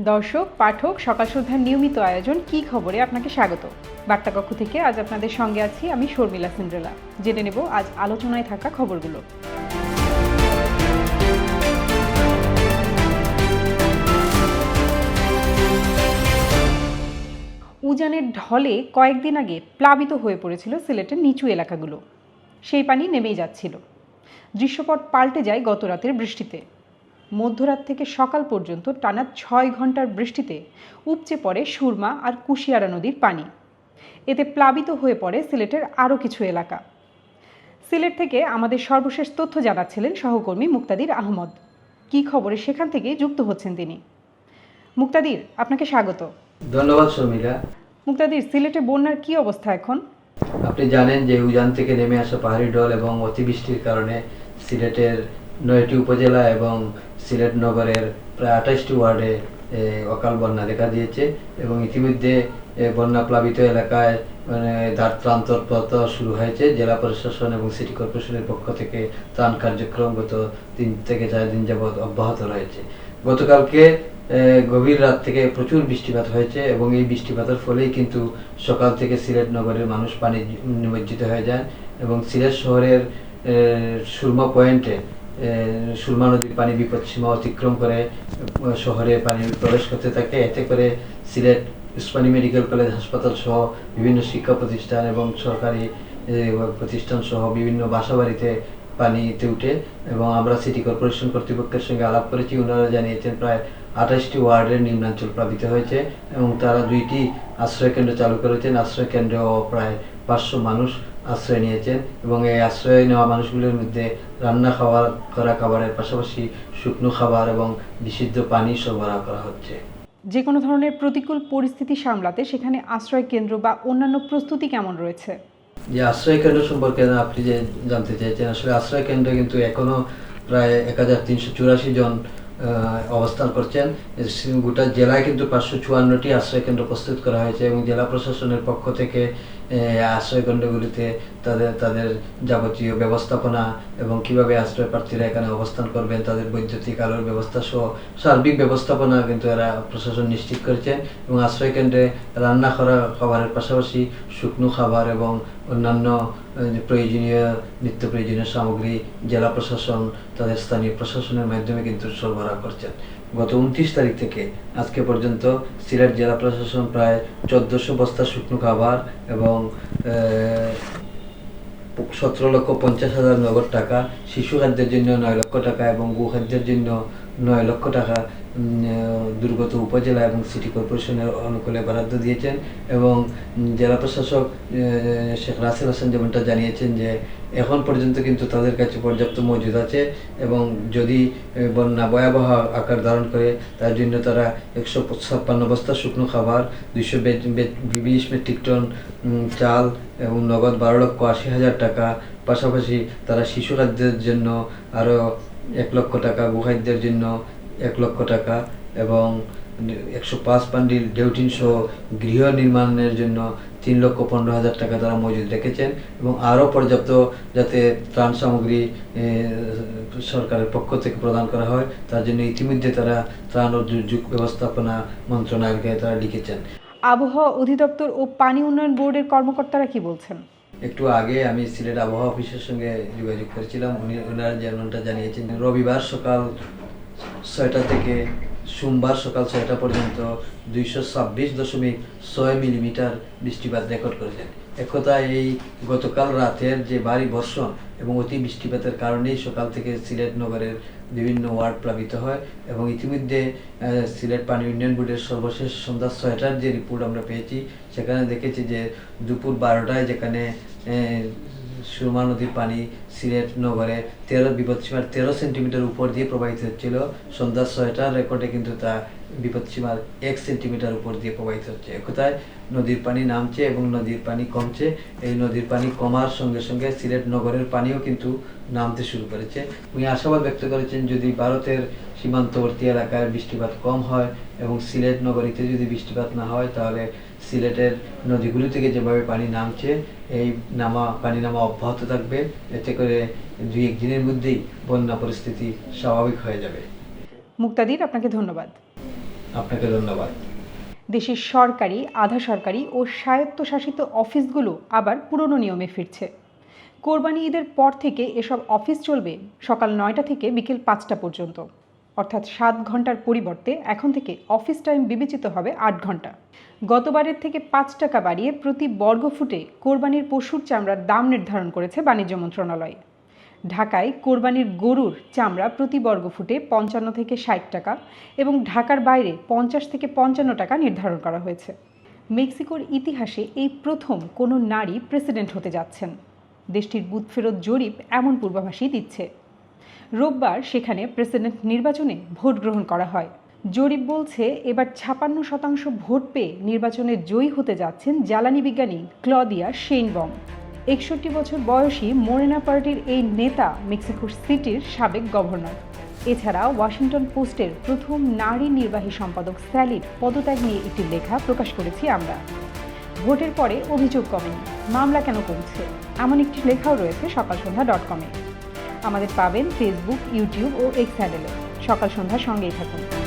দর্শক, পাঠক, সকাল সন্ধ্যার নিয়মিত আয়োজন, কি খবরে আপনাকে স্বাগত? বার্তা কক্ষ থেকে আজ আপনাদের সঙ্গে আছি আমি শর্মিলা সিন্ড্রেলা। জেনে নেব আজ আলোচনায় থাকা খবরগুলো। উজানের ঢলে কয়েকদিন আগে প্লাবিত হয়ে পড়েছিল সিলেটের নিচু এলাকাগুলো। সেই পানি নেমেই যাচ্ছিল। দৃশ্যপট পাল্টে যায় গত রাতের বৃষ্টিতে। মধ্যরাত থেকে সকাল পর্যন্ত টানা ছয় ঘণ্টার বৃষ্টিতে উপচে পড়ে সুরমা আর কুশিয়ারা নদীর পানি। এতে প্লাবিত হয়ে পড়ে সিলেটের আরও কিছু এলাকা। সিলেট থেকে আমাদের সর্বশেষ তথ্য জানাচ্ছিলেন সহকর্মী মুক্তাদির আহমদ। কি খবরে সেখান থেকে যুক্ত হচ্ছেন তিনি? মুক্তাদির আপনাকে স্বাগত। ধন্যবাদ শর্মিলা। মুক্তাদির সিলেটে বন্যার কি অবস্থা এখন? আপনি জানেন যে উজান থেকে নেমে আসা পাহাড়ি ঢল এবং অতিবৃষ্টির কারণে সিলেটের নয়টি উপজেলা এবং সিলেট নগরের প্রায় আঠাশটি ওয়ার্ডে অকাল বন্যা দেখা দিয়েছে এবং ইতিমধ্যে বন্যা প্লাবিত এলাকায় মানে তৎপরতা শুরু হয়েছে। জেলা প্রশাসন এবং সিটি কর্পোরেশনের পক্ষ থেকে ত্রাণ কার্যক্রম গত তিন থেকে চার দিন যাবৎ অব্যাহত রয়েছে। গতকালকে গভীর রাত থেকে প্রচুর বৃষ্টিপাত হয়েছে এবং এই বৃষ্টিপাতের ফলেই কিন্তু সকাল থেকে সিলেট নগরের মানুষ পানি নিমজ্জিত হয়ে যায় এবং সিলেট শহরের সুরমা পয়েন্টে এ, সুরমা নদীর পানি বিপদসীমা অতিক্রম করে শহরে পানি প্রবেশ করতে থাকে। এতে করে সিলেট উসমানী মেডিকেল কলেজ হাসপাতাল সহ বিভিন্ন শিক্ষা প্রতিষ্ঠান এবং সরকারি প্রতিষ্ঠান সহ বিভিন্ন বাসাবাড়িতে পানিতে উঠে এবং আমরা সিটি কর্পোরেশন কর্তৃপক্ষের সঙ্গে আলাপ করেছি। ওনারা জানিয়েছেন প্রায় আঠাশটি ওয়ার্ডের নিম্নাঞ্চল প্লাবিত হয়েছে এবং তারা দুইটি আশ্রয়কেন্দ্র চালু করেছেন। আশ্রয় কেন্দ্রেও প্রায় পাঁচশো মানুষ আশ্রয় নিয়েছেন এবং এই আশ্রয় নেওয়া মানুষগুলোর মধ্যে রান্না খাবার করা খাবারের পাশাপাশি শুকনো খাবার এবং বিশুদ্ধ পানি সরবরাহ করা হচ্ছে। যে কোনো ধরনের প্রতিকূল পরিস্থিতি সামলাতে সেখানে আশ্রয় কেন্দ্র বা অন্যান্য প্রস্তুতি কেমন রয়েছে? যে আশ্রয় কেন্দ্র সম্পর্কে আপনি যে জানতে চাইছেন আসলে আশ্রয় কেন্দ্র কিন্তু এখনও প্রায় এক হাজার তিনশো চুরাশি জন অবস্থান করছেন। গোটা জেলায় কিন্তু পাঁচশো চুয়ান্নটি আশ্রয় কেন্দ্র প্রস্তুত করা হয়েছে এবং জেলা প্রশাসনের পক্ষ থেকে এ, আশ্রয় কেন্দ্রগুলিতে তাদের তাদের যাবতীয় ব্যবস্থাপনা এবং কীভাবে আশ্রয় প্রার্থীরা এখানে অবস্থান করবেন তাদের বৈদ্যুতিক আলোর ব্যবস্থা সহ সার্বিক ব্যবস্থাপনা কিন্তু এরা প্রশাসন নিশ্চিত করেছেন এবং আশ্রয় কেন্দ্রে রান্না করা খাবারের পাশাপাশি শুকনো খাবার এবং অন্যান্য প্রয়োজনীয় নিত্য প্রয়োজনীয় সামগ্রী জেলা প্রশাসন তাদের স্থানীয় প্রশাসনের মাধ্যমে কিন্তু সরবরাহ করছেন। গত উনত্রিশ তারিখ থেকে আজকে পর্যন্ত সিলেট জেলা প্রশাসন প্রায় চোদ্দশো বস্তা শুকনো খাবার এবং সতেরো লক্ষ পঞ্চাশ হাজার নগদ টাকা, শিশু খাদ্যের জন্য নয় লক্ষ টাকা এবং গো খাদ্যের জন্য নয় লক্ষ টাকা দুর্গত উপজেলা এবং সিটি কর্পোরেশনের অনুকূলে বরাদ্দ দিয়েছেন এবং জেলা প্রশাসক শেখ রাসেল হাসান যেমনটা জানিয়েছেন যে এখন পর্যন্ত কিন্তু তাদের কাছে পর্যাপ্ত মজুদ আছে এবং যদি বন্যা ভয়াবহ আকার ধারণ করে, তার জন্য তারা একশো ছাপ্পান্ন বস্তা শুকনো খাবার, দুইশো বিশ মেট্রিক টন চাল এবং নগদ বারো লক্ষ আশি হাজার টাকা। পাশাপাশি তারা শিশু খাদ্যের জন্য আরও এক লক্ষ টাকা গোখাদ্যের জন্য এক লক্ষ টাকা এবং একশো পাঁচ পান্ডিল ডেউটিন সহ গৃহ নির্মাণের জন্য তিন লক্ষ পনেরো হাজার টাকা তারা মজুদ রেখেছেন এবং আরও পর্যাপ্ত যাতে ত্রাণ সামগ্রী সরকারের পক্ষ থেকে প্রদান করা হয়, তার জন্য ইতিমধ্যে তারা ত্রাণ ও দুর্যোগ ব্যবস্থাপনা মন্ত্রণালয়কে তারা লিখেছেন। আবহাওয়া অধিদপ্তর ও পানি উন্নয়ন বোর্ডের কর্মকর্তারা কি বলছেন? একটু আগে আমি সিলেট আবহাওয়া অফিসের সঙ্গে যোগাযোগ করেছিলাম। উনি ওনারা যেমনটা জানিয়েছেন রবিবার সকাল ছয়টা থেকে সোমবার সকাল ছয়টা পর্যন্ত দুইশো ছাব্বিশ দশমিক ছয় মিলিমিটার বৃষ্টিপাত রেকর্ড করেছেন। একথা এই গতকাল রাতের যে ভারী বর্ষণ এবং অতি বৃষ্টিপাতের কারণেই সকাল থেকে সিলেট নগরের বিভিন্ন ওয়ার্ড প্লাবিত হয় এবং ইতিমধ্যে সিলেট পানি উন্নয়ন বোর্ডের সর্বশেষ সন্ধ্যা ছয়টার যে রিপোর্ট আমরা পেয়েছি, সেখানে দেখেছি যে দুপুর বারোটায় যেখানে সুরমা নদীর পানি সিলেট নগরে তেরো, বিপদসীমার তেরো সেন্টিমিটার উপর দিয়ে প্রবাহিত হচ্ছিল। সন্ধ্যা ছয়টার রেকর্ডে কিন্তু তা বিপদসীমার এক সেন্টিমিটার উপর দিয়ে প্রবাহিত হচ্ছে। কোথায় নদীর পানি নামছে এবং নদীর পানি কমছে। এই নদীর পানি কমার সঙ্গে সঙ্গে সিলেট নগরের পানিও কিন্তু নামতে শুরু করেছে। উনি আশাবাদ ব্যক্ত করেছেন, যদি ভারতের সীমান্তবর্তী এলাকায় বৃষ্টিপাত কম হয় এবং সিলেট নগরীতে যদি বৃষ্টিপাত না হয়, তাহলে সিলেটের নদীগুলো থেকে যেভাবে পানি নামছে এই নামা পানি নামা অব্যাহত থাকবে এতে করে দুই এক দিনের মধ্যেই বন্যা পরিস্থিতি স্বাভাবিক হয়ে যাবে। মুক্তাদির আপনাকে ধন্যবাদ। আপনাকে ধন্যবাদ। দেশের সরকারি আধা সরকারি ও স্বায়ত্তশাসিত অফিসগুলো আবার পুরনো নিয়মে ফিরছে। কোরবানি ঈদের পর থেকে এসব অফিস চলবে সকাল নয়টা থেকে বিকেল পাঁচটা পর্যন্ত। অর্থাৎ সাত ঘণ্টার পরিবর্তে এখন থেকে অফিস টাইম বিবেচিত হবে আট ঘণ্টা। গতবারের থেকে পাঁচ টাকা বাড়িয়ে প্রতি বর্গফুটে কোরবানির পশুর চামড়ার দাম নির্ধারণ করেছে বাণিজ্য মন্ত্রণালয়। ঢাকায় কোরবানির গরুর চামড়া প্রতি বর্গফুটে পঞ্চান্ন থেকে ষাট টাকা এবং ঢাকার বাইরে পঞ্চাশ থেকে পঞ্চান্ন টাকা নির্ধারণ করা হয়েছে। মেক্সিকোর ইতিহাসে এই প্রথম কোনো নারী প্রেসিডেন্ট হতে যাচ্ছেন। দেশটির বুথ ফেরত জরিপ এমন পূর্বাভাসই দিচ্ছে। রোববার সেখানে প্রেসিডেন্ট নির্বাচনে ভোট গ্রহণ করা হয়। জরিপ বলছে, এবার ছাপান্ন শতাংশ ভোট পেয়ে নির্বাচনে জয়ী হতে যাচ্ছেন জ্বালানি বিজ্ঞানী ক্লদিয়া শেইনবম একষট্টি বছর বয়সী মোরেনা পার্টির এই নেতা মেক্সিকো সিটির সাবেক গভর্নর। এছাড়া ওয়াশিংটন পোস্টের প্রথম নারী নির্বাহী সম্পাদক স্যালির পদত্যাগ নিয়ে একটি লেখা প্রকাশ করেছি আমরা। ভোটের পরে অভিযোগ কমেনি। মামলা কেন কমছে? এমন একটি লেখাও রয়েছে সকাল সন্ধ্যা ডট কমে। আমাদের পাবেন ফেসবুক ইউটিউব ও এক্স হ্যান্ডেলে সকাল সন্ধ্যা সঙ্গেই থাকুন।